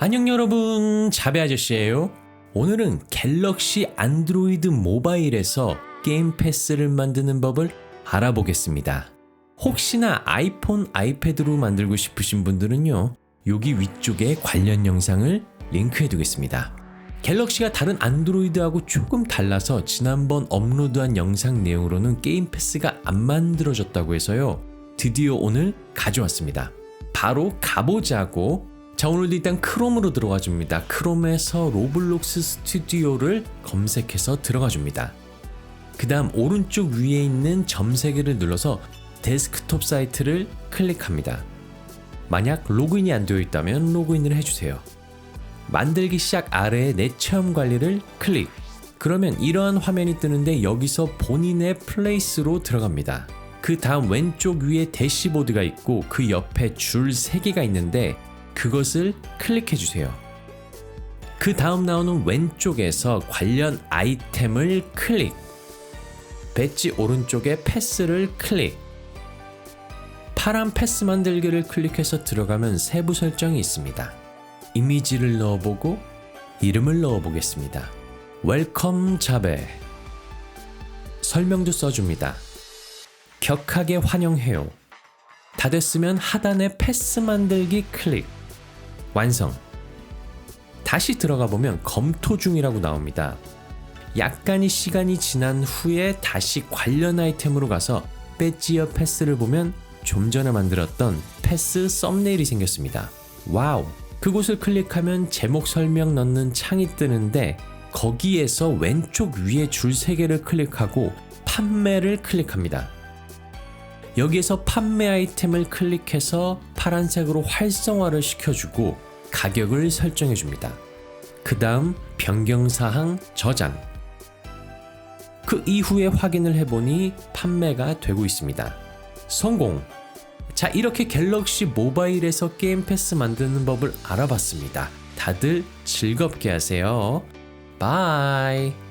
안녕 여러분, 자배 아저씨예요. 오늘은 갤럭시 안드로이드 모바일에서 게임 패스를 만드는 법을 알아보겠습니다. 혹시나 아이폰, 아이패드로 만들고 싶으신 분들은요, 여기 위쪽에 관련 영상을 링크해 두겠습니다. 갤럭시가 다른 안드로이드하고 조금 달라서 지난번 업로드한 영상 내용으로는 게임 패스가 안 만들어졌다고 해서요. 드디어 오늘 가져왔습니다. 바로 가보자고. 자, 오늘도 일단 크롬으로 들어가 줍니다. 크롬에서 로블록스 스튜디오를 검색해서 들어가 줍니다. 그 다음 오른쪽 위에 있는 점 3개를 눌러서 데스크톱 사이트를 클릭합니다. 만약 로그인이 안 되어 있다면 로그인을 해주세요. 만들기 시작 아래에 내 체험 관리를 클릭. 그러면 이러한 화면이 뜨는데 여기서 본인의 플레이스로 들어갑니다. 그 다음 왼쪽 위에 대시보드가 있고 그 옆에 줄 3개가 있는데 그것을 클릭해 주세요. 그 다음 나오는 왼쪽에서 관련 아이템을 클릭. 배지 오른쪽에 패스를 클릭. 파란 패스 만들기를 클릭해서 들어가면 세부 설정이 있습니다. 이미지를 넣어보고 이름을 넣어보겠습니다. 웰컴 자베. 설명도 써줍니다. 격하게 환영해요. 다 됐으면 하단에 패스 만들기 클릭. 완성. 다시 들어가 보면 검토 중이라고 나옵니다. 약간의 시간이 지난 후에 다시 관련 아이템으로 가서 배지어 패스를 보면 좀 전에 만들었던 패스 썸네일이 생겼습니다. 와우. 그곳을 클릭하면 제목 설명 넣는 창이 뜨는데 거기에서 왼쪽 위에 줄 3개를 클릭하고 판매를 클릭합니다. 여기에서 판매 아이템을 클릭해서 파란색으로 활성화를 시켜주고 가격을 설정해 줍니다. 그 다음 변경사항 저장. 그 이후에 확인을 해보니 판매가 되고 있습니다. 성공! 자, 이렇게 갤럭시 모바일에서 게임 패스 만드는 법을 알아봤습니다. 다들 즐겁게 하세요. 바이!